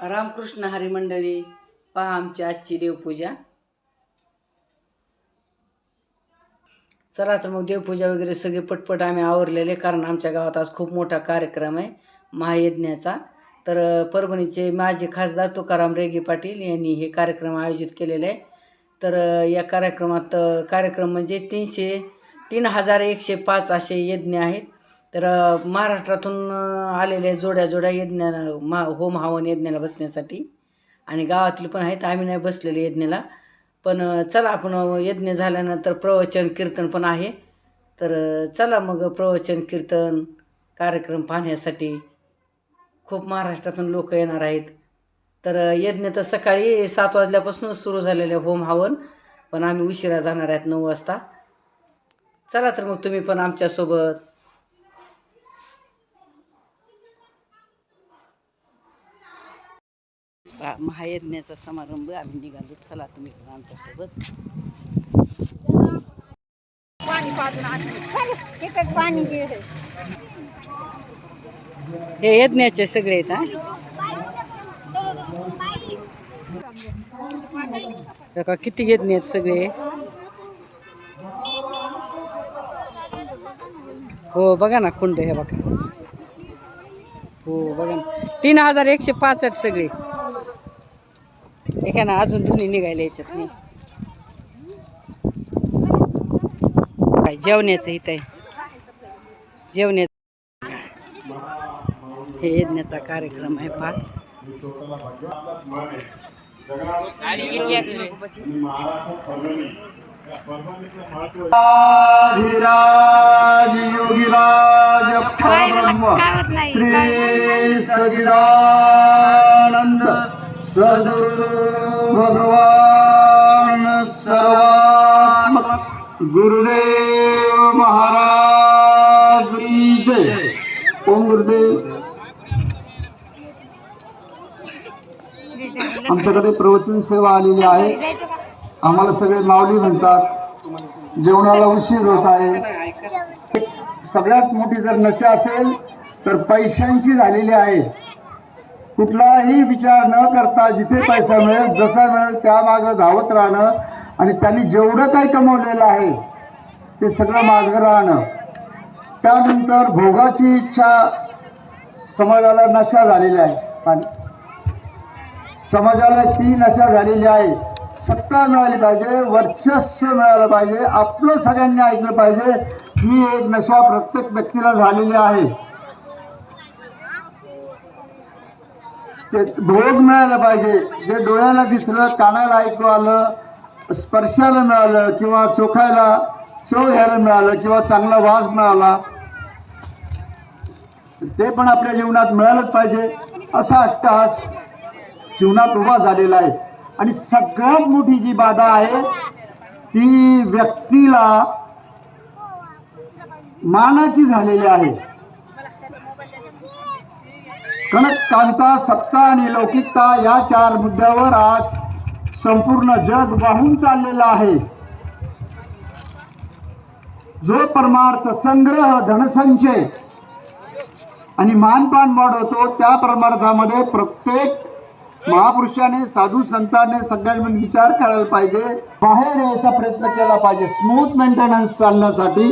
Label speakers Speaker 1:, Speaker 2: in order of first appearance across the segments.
Speaker 1: रामकृष्ण हरी मंडळी पहा आमची आजची देवपूजा. चला तर मग देवपूजा वगैरे सगळे पटपट आम्ही आवरलेले कारण आमच्या गावात आज खूप मोठा कार्यक्रम आहे महायज्ञाचा. तर परभणीचे माजी खासदार तुकाराम रेगे पाटील यांनी हे कार्यक्रम आयोजित केलेले आहे. तर या कार्यक्रमात कार्यक्रम म्हणजे तीनशे तीन हजार एकशे पाच असे यज्ञ आहेत. तर महाराष्ट्रातून आलेल्या जोड्या जोड्या यज्ञाला मा होम हवन यज्ञाला बसण्यासाठी. आणि गावातील पण आहेत आम्ही नाही बसलेले यज्ञाला. पण चला आपण यज्ञ झाल्यानंतर प्रवचन कीर्तन पण आहे. तर चला मग प्रवचन कीर्तन कार्यक्रम पाहण्यासाठी. खूप महाराष्ट्रातून लोक येणार आहेत. तर यज्ञ तर सकाळी सात वाजल्यापासूनच सुरू झालेले होम हवन. पण आम्ही उशिरा जाणार आहेत नऊ वाजता. चला तर मग तुम्ही पण आमच्यासोबत हा, महायज्ञाचा समारंभ आम्ही निघालो. चला तुम्ही आमच्यासोबत.
Speaker 2: पाणी.
Speaker 1: हे यज्ञाचे सगळे आहेत हा? हे का किती यज्ञ आहेत सगळे. हो बघा ना कुंड हे बघा. हो बघा ना. तीन हजार एकशे पाच आहेत सगळे. एका ना अजून दोन्ही निघायला याच्यात मी. काय जेवण्याचं इथं आहे. जेवण्याचं. हे यज्ञाचा कार्यक्रम आहे पहा.
Speaker 3: धीराज योगीराज परब्रह्म श्री सचिदानंद. सद्गुरु भगवान सर्वात्मक गुरुदेव महाराज की जय। ओम गुरुदेव। आमच्याकडे प्रवचन सेवा आलेली आहे। आम्हाला सगळे माऊली म्हणतात जेवणाला उशीर होत आहे। सगळ्यात मोठी जर नशा असेल तर पैशांची झालेली आहे। कुठलाही विचार न करता जिथे पैसा मिळेल जसा मिळेल त्यामागं धावत राहणं आणि त्यांनी जेवढं काही कमवलेलं आहे ते सगळं मागं राहणं. त्यानंतर भोगाची इच्छा समाजाला नशा झालेली आहे. आणि समाजाला ती नशा झालेली आहे. सत्ता मिळाली पाहिजे वर्चस्व मिळालं पाहिजे आपलं सगळ्यांनी ऐकलं पाहिजे. ही एक नशा प्रत्येक व्यक्तीला झालेली आहे. ते भोग मिळायला पाहिजे. जे डोळ्याला दिसलं कानाला ऐकू आलं स्पर्शाला मिळालं किंवा चोखायला चव घ्यायला मिळालं किंवा चांगला वास मिळाला ते पण आपल्या जीवनात मिळालंच पाहिजे. असा अट्टहास जीवनात उभा झालेला आहे. आणि सगळ्यात मोठी जी बाधा आहे ती व्यक्तीला मानाची झालेली आहे. कणक कांता सत्ता आणि लौकिकता या चार मुद्द्यावर आज संपूर्ण जग वाहून चाललेलं आहे. जो परमार्थ संग्रह धनसंचय आणि मानपान वाढवतो त्या परमार्थामध्ये प्रत्येक महापुरुषाने साधू संतांनी सगळ्यांनी विचार करायला पाहिजे. बाहेर यायचा प्रयत्न केला पाहिजे. स्मूथ मेंटेनन्स चालण्यासाठी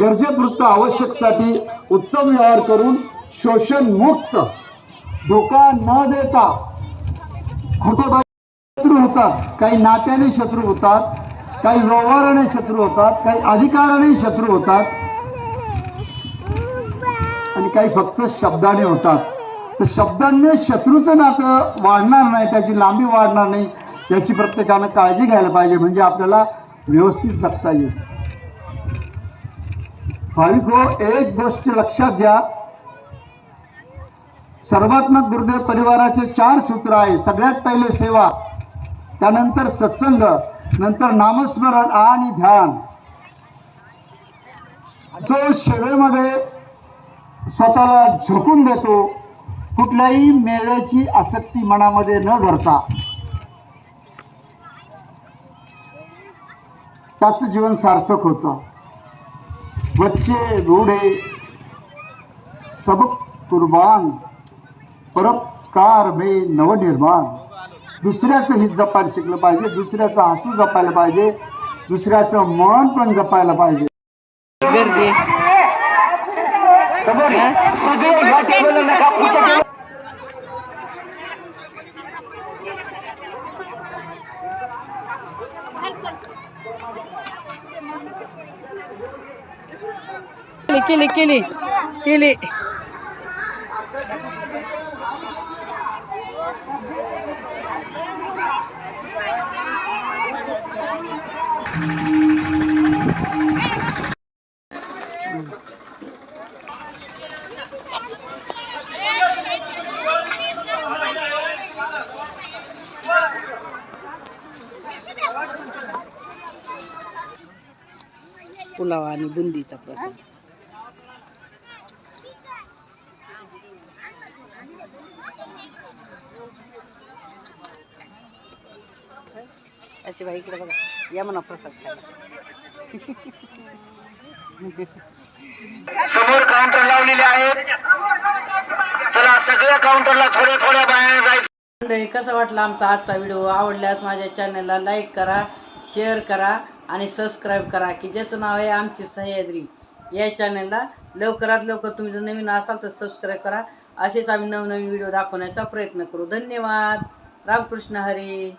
Speaker 3: गरजेपुरतं आवश्यकसाठी उत्तम व्यवहार करून शोषण मुक्त धोका न देता खोटे शत्रू होतात. काही नात्याने शत्रू होतात काही व्यवहाराने शत्रू होतात काही अधिकाराने शत्रू होतात आणि काही फक्त शब्दाने होतात. तर शब्दांनी शत्रूचं नातं वाढणार नाही त्याची लांबी वाढणार नाही याची प्रत्येकानं काळजी घ्यायला पाहिजे. म्हणजे आपल्याला व्यवस्थित जगता येईल. भाविक हो एक गोष्ट लक्षात घ्या. सर्वात्मक गुरुदेव परिवाराचे चार सूत्र आहे. सगळ्यात पहिले सेवा त्यानंतर सत्संग नंतर नामस्मरण आणि ध्यान. जो सेवेमध्ये स्वतःला झोकून देतो कुठल्याही मेव्याची आसक्ती मनामध्ये न धरता त्याचं जीवन सार्थक होतं. बच्चे रूढे सब कुर्बान परम संस्कार मे नवनिर्माण. दुसऱ्याचं हित जपायला शिकलं पाहिजे दुसऱ्याचं हसू जपायला पाहिजे दुसऱ्याचं मन पण जपायला पाहिजे.
Speaker 1: गर्दी? केली केली केली केली. पुलाव आणि बुंदीचा प्रसाद अशी बाई इकडे बघा. या म्हणा प्रसाद खायला.
Speaker 4: समोर काउंटर लावलेले आहेत. चला सगळ्या काउंटरला थोड्या थोड्या बाहेर जायचं.
Speaker 1: मंडळी कसा वाटला आमचा आजचा व्हिडिओ आवडल्यास माझ्या चॅनलला लाईक करा शेअर करा आणि सबस्क्राईब करा की ज्याचं नाव आहे आमची सह्याद्री. या चॅनलला लवकरात लवकर तुम्ही जर नवीन असाल तर सबस्क्राईब करा. असेच आम्ही नवनवीन व्हिडिओ दाखवण्याचा प्रयत्न करू. धन्यवाद. रामकृष्ण हरी.